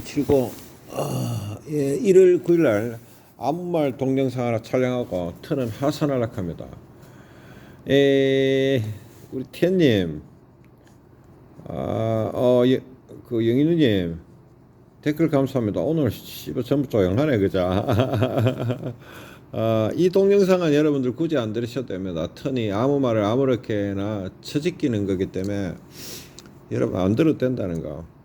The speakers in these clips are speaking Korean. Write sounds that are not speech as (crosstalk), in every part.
며칠이고 아, 예, 1월 9일 날 아무 말 동영상 하나 촬영하고 트는 하산 하락합니다. 에, 우리 태님, 아, 어, 예, 그 영인우님 댓글 감사합니다. 오늘 씨발 전부 조용하네 그죠? (laughs) 아, 이 동영상은 여러분들 굳이 안 들으셔도 됩니다. 턴이 아무 말을 아무렇게나 처짓기는 거기 때문에 여러분 안 들어도 된다는 거.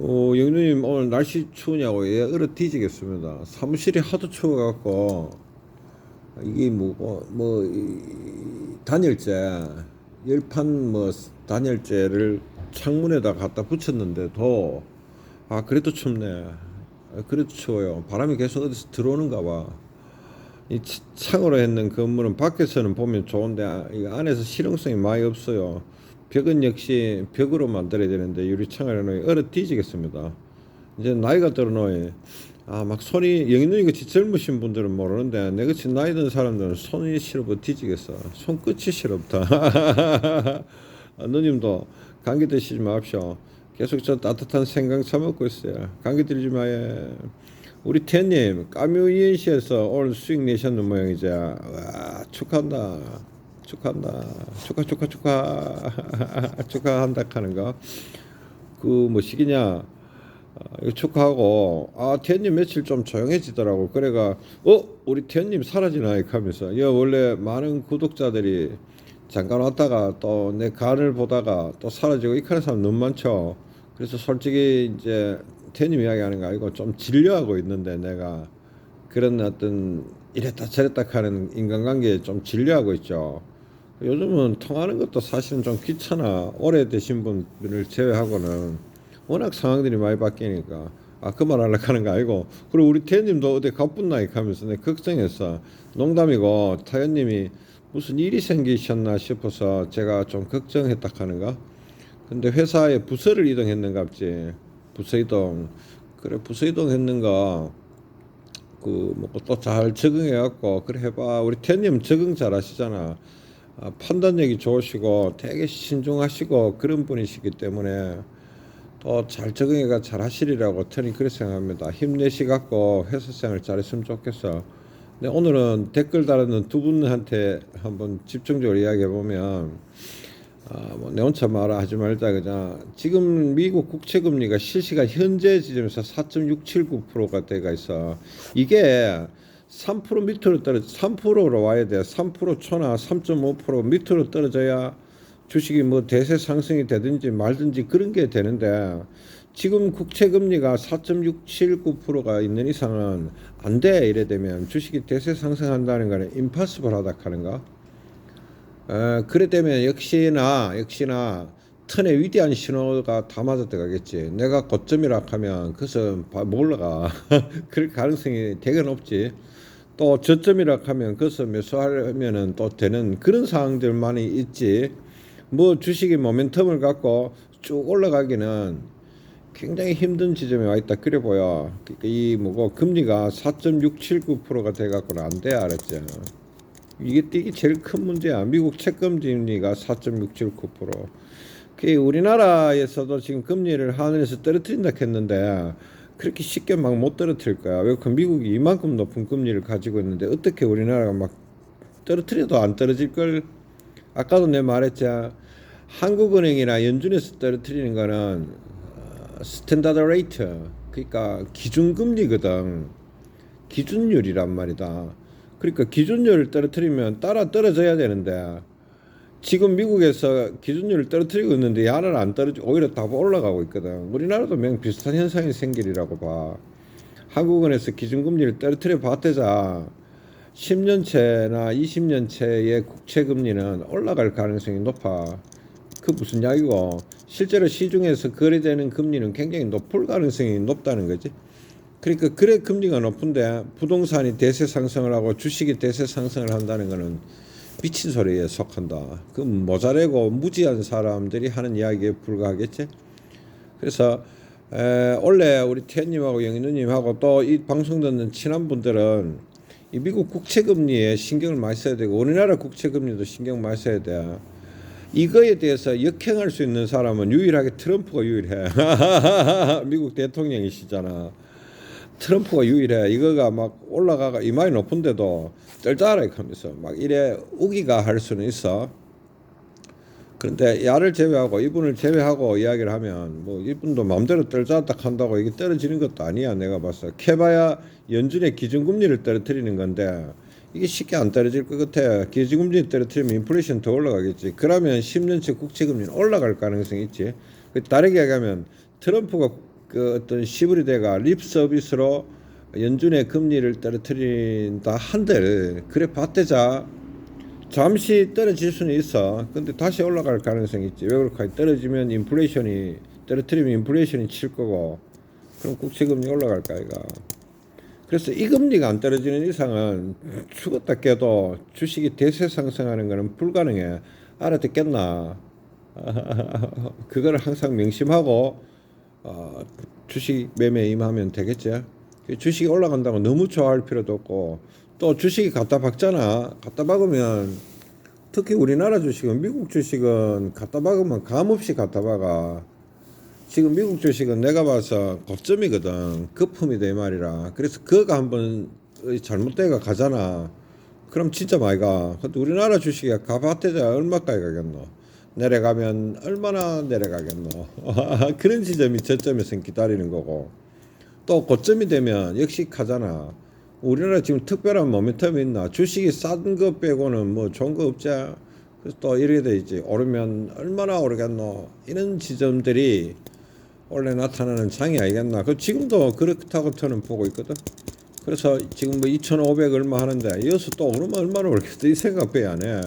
어, 영누님 오늘 날씨 추우냐고 예, 얼어 뒤지겠습니다. 사무실이 하도 추워갖고 이게 뭐뭐 뭐, 이, 단열재 열판 뭐 단열재를 창문에다 갖다 붙였는데도 아 그래도 춥네. 아, 그래도 추워요. 바람이 계속 어디서 들어오는가 봐. 이 치- 창으로 했는 건물은 밖에서는 보면 좋은데 아, 이 안에서 실용성이 많이 없어요. 벽은 역시 벽으로 만들어야 되는데 유리창을 해놓으니 얼어 뒤지겠습니다. 이제 나이가 들어놓이 아막 손이 영인누이가 젊으신 분들은 모르는데 내같이 나이 든 사람들은 손이 시렵어 뒤지겠어. 손끝이 시렵다. (laughs) 아, 누님도 감기 드시지 마십시오. 계속 저 따뜻한 생강 사 먹고 있어요. 감기 들지 마요. 우리 태님 까뮤 이엔시에서 오늘 수익 내셨는 모양이죠. 와 축하한다. 축하한다. 축하 축하 축하 (laughs) 축하한다 하는 거. 그 뭐시기냐? 아, 이거 축하하고 아 태님 며칠 좀 조용해지더라고. 그래가 어 우리 태님 사라지나 하면서 야 원래 많은 구독자들이 잠깐 왔다가 또 내 간을 보다가 또 사라지고 이카는 사람 너무 많죠. 그래서 솔직히 이제 태님 이야기하는 거 아니고 좀 진료하고 있는데 내가 그런 어떤 이랬다 저랬다 하는 인간관계에 좀 진료하고 있죠. 요즘은 통하는 것도 사실은 좀 귀찮아. 오래되신 분들을 제외하고는 워낙 상황들이 많이 바뀌니까 아그말 하려고 하는 거 아니고 그리고 우리 태님도 어디 가쁜 나이 하면서 내 걱정했어. 농담이고 타연님이 무슨 일이 생기셨나 싶어서 제가 좀 걱정했다 하는가. 근데 회사에 부서를 이동했는갑지. 부서 이동. 그래 부서 이동 했는가. 그 뭐 또 잘 적응해 갖고 그래 해봐. 우리 태님 적응 잘 하시잖아. 아, 판단력이 좋으시고 되게 신중하시고 그런 분이시기 때문에 또 잘 적응해가 잘 하시리라고 저는 그렇게 생각합니다. 힘내시 갖고 회사 생활 잘했으면 좋겠어. 근데 오늘은 댓글 달았는 두 분한테 한번 집중적으로 이야기해 보면 아, 뭐 내 혼자 말아 하지 말자 그냥 지금 미국 국채 금리가 실시간 현재 지점에서 4.679%가 돼가 있어. 이게 3% 밑으로 떨어 3%로 와야 돼. 3% 초나 3.5% 밑으로 떨어져야 주식이 뭐 대세 상승이 되든지 말든지 그런 게 되는데 지금 국채 금리가 4.679%가 있는 이상은 안 돼. 이래 되면 주식이 대세 상승한다는 거는 임파서블하다 하는가? 어, 그래 되면 역시나 역시나 턴의 위대한 신호가 다 맞아 들어가겠지. 내가 고점이라 하면 그것은 바- 몰라가. (laughs) 그럴 가능성이 되게 높지. 또 저점이라 하면 그것을 매수하면은 또 되는 그런 상황들만이 있지. 뭐 주식이 모멘텀을 갖고 쭉 올라가기는 굉장히 힘든 지점에 와 있다 그래 보여. 그러니까 이 뭐고 금리가 4.679%가 돼 갖고는 안 돼 알았죠. 이게 이게 제일 큰 문제야. 미국 채권 금리가 4.679%. 그 우리나라에서도 지금 금리를 하늘에서 떨어뜨린다 했는데 그렇게 쉽게 막 못 떨어뜨릴 거야. 왜 그 미국이 이만큼 높은 금리를 가지고 있는데 어떻게 우리나라가 막 떨어뜨려도 안 떨어질 걸? 아까도 내 말했자 한국은행이나 연준에서 떨어뜨리는 거는 어, 스탠다드 레이트 그러니까 기준금리거든. 기준율이란 말이다. 그러니까 기준율을 떨어뜨리면 따라 떨어져야 되는데 지금 미국에서 기준율을 떨어뜨리고 있는데 야는 안 떨어지고 오히려 다 올라가고 있거든 우리나라도 명 비슷한 현상이 생기리라고 봐 한국은행에서 기준금리를 떨어뜨려 봤대자 10년채나 20년채의 국채 금리는 올라갈 가능성이 높아. 그 무슨 이야기고 실제로 시중에서 거래되는 금리는 굉장히 높을 가능성이 높다는 거지. 그러니까 그래 금리가 높은데 부동산이 대세 상승을 하고 주식이 대세 상승을 한다는 거는 미친 소리에 속한다. 그 모자래고 무지한 사람들이 하는 이야기에 불과하겠지. 그래서 에, 원래 우리 태님하고 영희누님하고 또 이 방송 듣는 친한 분들은 이 미국 국채 금리에 신경을 많이 써야 되고 우리나라 국채 금리도 신경 많이 써야 돼. 이거에 대해서 역행할 수 있는 사람은 유일하게 트럼프가 유일해. (laughs) 미국 대통령이시잖아. 트럼프가 유일해. 이거가 막 올라가가 이마이 높은데도 떨자라 하면서 막 이래 우기가 할 수는 있어. 그런데 야를 제외하고 이분을 제외하고 이야기를 하면 뭐 이분도 마음대로 떨자다 한다고 이게 떨어지는 것도 아니야 내가 봤어. 캐봐야 연준의 기준금리를 떨어뜨리는 건데 이게 쉽게 안 떨어질 것 같아. 기준금리 떨어뜨리면 인플레이션 더 올라가겠지. 그러면 10년치 국채금리는 올라갈 가능성이 있지. 그 다르게 얘기하면 트럼프가 그 어떤 시브리대가 립 서비스로 연준의 금리를 떨어뜨린다 한들 그래 봤대자 잠시 떨어질 수는 있어. 근데 다시 올라갈 가능성이 있지. 왜 그럴까? 떨어지면 인플레이션이 떨어뜨리면 인플레이션이 칠 거고 그럼 국채금리 올라갈까 이가. 그래서 이 금리가 안 떨어지는 이상은 죽었다 깨도 주식이 대세 상승하는 것은 불가능해. 알아듣겠나? (laughs) 그거를 항상 명심하고 어, 주식 매매 임하면 되겠지. 주식이 올라간다고 너무 좋아할 필요도 없고 또 주식이 갖다 박잖아. 갖다 박으면 특히 우리나라 주식은 미국 주식은 갖다 박으면 감 없이 갖다 박아. 지금 미국 주식은 내가 봐서 고점이거든. 거품이 돼 말이라. 그래서 그가 한번 잘못돼가 가잖아. 그럼 진짜 많이 가. 근데 우리나라 주식이 가봤대자 얼마까지 가겠노? 내려가면 얼마나 내려가겠노? (laughs) 그런 지점이 저점에서 기다리는 거고. 또 고점이 되면 역시 가잖아. 우리나라 지금 특별한 모멘텀이 있나? 주식이 싼 거 빼고는 뭐 좋은 거 없지. 그래서 또 이렇게 돼 있지. 오르면 얼마나 오르겠노? 이런 지점들이 원래 나타나는 장이 아니겠나? 그 지금도 그렇다고 저는 보고 있거든. 그래서 지금 뭐 2,500 얼마 하는데 이어서 또 오르면 얼마나 오르겠어? 이 생각 빼안 해.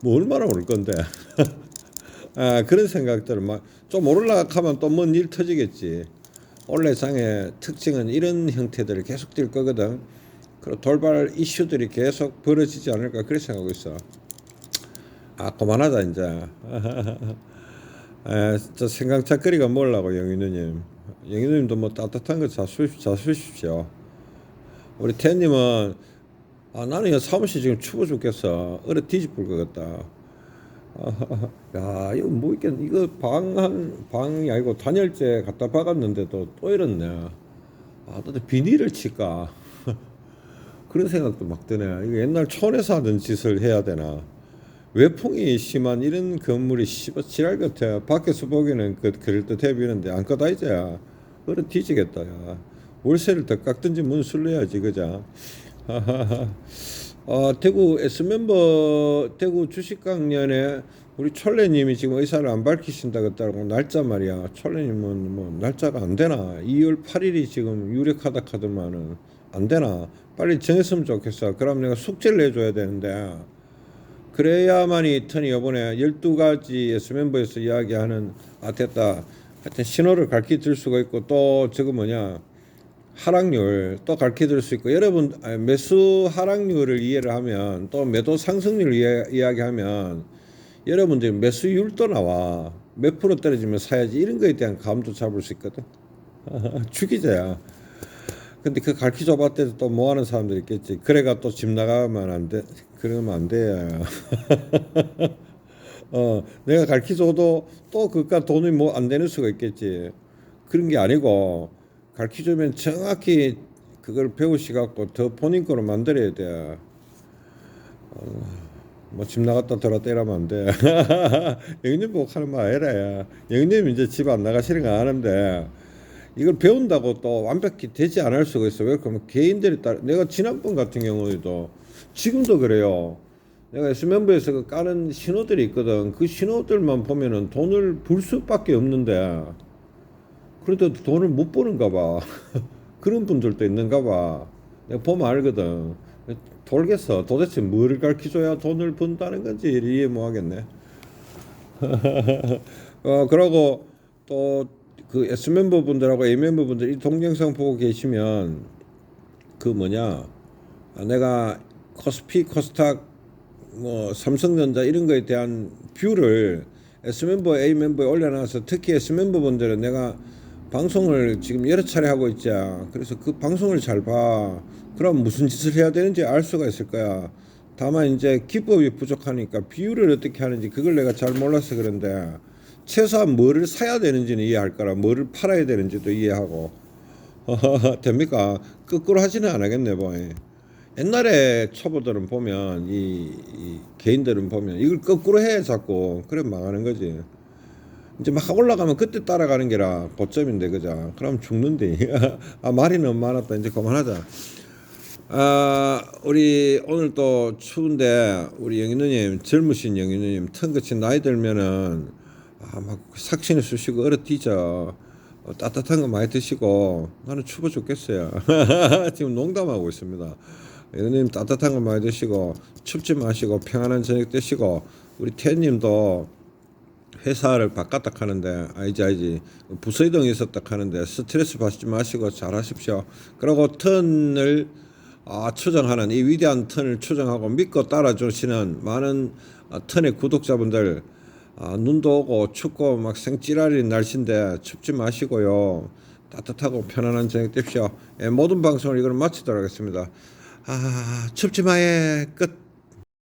뭐 얼마나 오를 건데? (laughs) 아 그런 생각들을 막좀 오르려고 하면 또 뭔 일 터지겠지. 장의 특징은 이런 형태들이 계속 될 거거든. 그리고 돌발 이슈들이 계속 벌어지지 않을까 그렇게 생각하고 있어. 아 그만하자 이제. 에, (laughs) 저 생강차거리가 뭘라고 영인우님. 영인우님도 뭐 따뜻한 거 자수십, 자수십시오. 우리 태님은 아 나는 이 사무실 지금 추워 죽겠어. 얼어 뒤집을 것 같다. 아, (laughs) 야 이거 뭐 있겠 이거 방한 방이 아니고 단열재 갖다 박았는데도 또 이렇네. 아 나도 비닐을 칠까. (laughs) 그런 생각도 막 드네. 이거 옛날 촌에서 하던 짓을 해야 되나. 외풍이 심한 이런 건물이 씨발 지랄 같아. 밖에서 보기에는 그 그럴 듯해 보이는데 안거다 이제 얼어 뒤지겠다. 야. 월세를 더 깎든지 문 술래야지 그자. (laughs) 어, 대구 S멤버 대구 주식강연에 우리 철래님이 지금 의사를 안 밝히신다 그랬다고 날짜 말이야. 철래님은 뭐 날짜가 안 되나? 2월 8일이 지금 유력하다 카더만은 안 되나? 빨리 정했으면 좋겠어. 그럼 내가 숙제를 내줘야 되는데 그래야만이 턴이 요번에 12가지 S멤버에서 이야기하는 아 됐다. 하여튼 신호를 가르쳐 줄 수가 있고 또 저거 뭐냐 하락률 또 가르쳐 줄수 있고 여러분 아니, 매수 하락률을 이해를 하면 또 매도 상승률을 이해, 이야기하면 여러분들 매수율도 나와. 몇 프로 떨어지면 사야지. 이런 거에 대한 감도 잡을 수 있거든. (laughs) 죽이자야. 근데 그 가르쳐 줘봤대도 또뭐 하는 사람들이 있겠지. 그래가 또 집 나가면 안돼. 그러면 안돼. (laughs) 어 내가 가르쳐 줘도 또 그깟 돈이 뭐 안 되는 수가 있겠지. 그런 게 아니고 가르쳐 주면 정확히 그걸 배우시 갖고 더 본인 거로 만들어야 돼. 어, 뭐집 나갔다 들어왔다 이러면 안 돼. (laughs) 영님 보고 하는 말 아니라 영님 이제 집 안 나가시는 거 아는데 이걸 배운다고 또 완벽히 되지 않을 수가 있어. 왜 그러면 개인들이 따라 내가 지난번 같은 경우에도 지금도 그래요. 내가 S멤버에서 그 까는 신호들이 있거든. 그 신호들만 보면은 돈을 벌 수밖에 없는데 그래도 돈을 못 버는가 봐. (laughs) 그런 분들도 있는가 봐. 내가 보면 알거든. 돌겠어. 도대체 뭐를 가르쳐줘야 돈을 번다는 건지 이해 못 하겠네. (laughs) 어, 그러고 또 그 S멤버 분들하고 A멤버 분들 이 동영상 보고 계시면 그 뭐냐 아, 내가 코스피 코스닥 뭐 삼성전자 이런 거에 대한 뷰를 S멤버 A멤버에 올려놔서 특히 S멤버 분들은 내가 방송을 지금 여러 차례 하고 있자. 그래서 그 방송을 잘 봐. 그럼 무슨 짓을 해야 되는지 알 수가 있을 거야. 다만 이제 기법이 부족하니까 비율을 어떻게 하는지 그걸 내가 잘 몰라서 그런데 최소한 뭐를 사야 되는지는 이해할 거라 뭐를 팔아야 되는지도 이해하고 (laughs) 됩니까? 거꾸로 하지는 않겠네 뭐. 옛날에 초보들은 보면 이, 이 개인들은 보면 이걸 거꾸로 해 자꾸 그래 망하는 거지. 이제 막 올라가면 그때 따라가는 게라 고점인데 그자. 그럼 죽는데. (laughs) 아 말이 너무 많았다. 이제 그만하자. 아 우리 오늘 또 추운데 우리 영인누님 젊으신 영인누님 턴같이 나이 들면은 아막 삭신을 쑤시고 얼어 뛰죠. 어, 따뜻한 거 많이 드시고 나는 추워 죽겠어요. (laughs) 지금 농담하고 있습니다. 영인누님 따뜻한 거 많이 드시고 춥지 마시고 평안한 저녁 되시고 우리 태님도 회사를 바꿨다 하는데 아니지 아니지 부서 이동이 있었다 하는데 스트레스 받지 마시고 잘하십시오. 그리고 턴을 아, 추정하는 이 위대한 턴을 추정하고 믿고 따라주시는 많은 아, 턴의 구독자분들 아, 눈도 오고 춥고 막 생찌라리 날씨인데 춥지 마시고요. 따뜻하고 편안한 저녁 되십시오. 예, 모든 방송을 이걸 마치도록 하겠습니다. 아, 춥지 마의 끝.